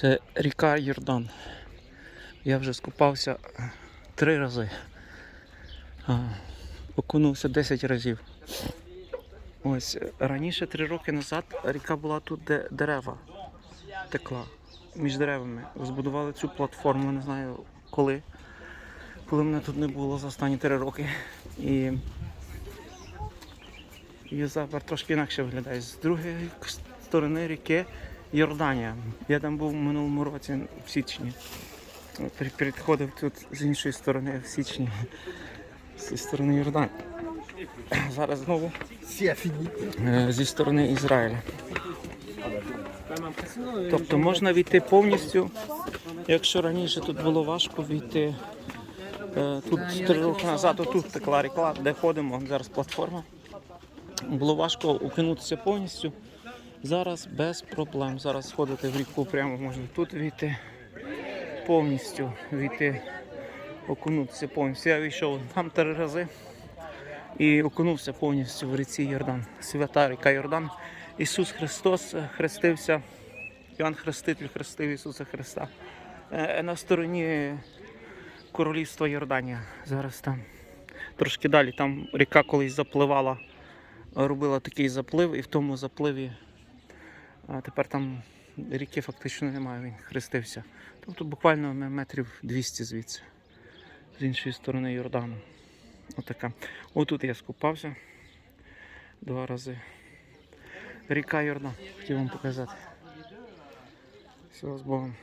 Це ріка Йордан. Я вже скупався три рази. Окунувся 10 разів. Ось раніше, три роки назад, ріка була тут, де дерева текла між деревами. Збудували цю платформу, не знаю коли. Коли мене тут не було за останні три роки. І, зараз трошки інакше виглядає. З другої сторони ріки Йорданія. Я там був в минулому році в січні. Пер- Переходив тут з іншої сторони в січні. Зі сторони Йорданії. Зараз знову е, зі сторони Ізраїля. Тобто можна війти повністю. Якщо раніше тут було важко війти, е, тут три роки назад тут текла ріка, де ходимо, зараз платформа. Було важко укинутися повністю. Зараз без проблем. Зараз сходити в ріку прямо можна тут війти повністю війти, окунутися повністю. Я війшов там три рази і окунувся повністю в ріці Йордан. Свята ріка Йордан. Ісус Христос хрестився, Іван Хреститель хрестив Ісуса Христа. Е, На стороні королівства Йорданія. Зараз там трошки далі. Там ріка колись запливала, робила такий заплив, і в тому запливі а тепер там ріки фактично немає, він хрестився. Тобто буквально метрів 200 звідси, з іншої сторони Йордану. Отака. Отут я скупався два рази. Ріка Йордан, хотів вам показати. Все, з Богом.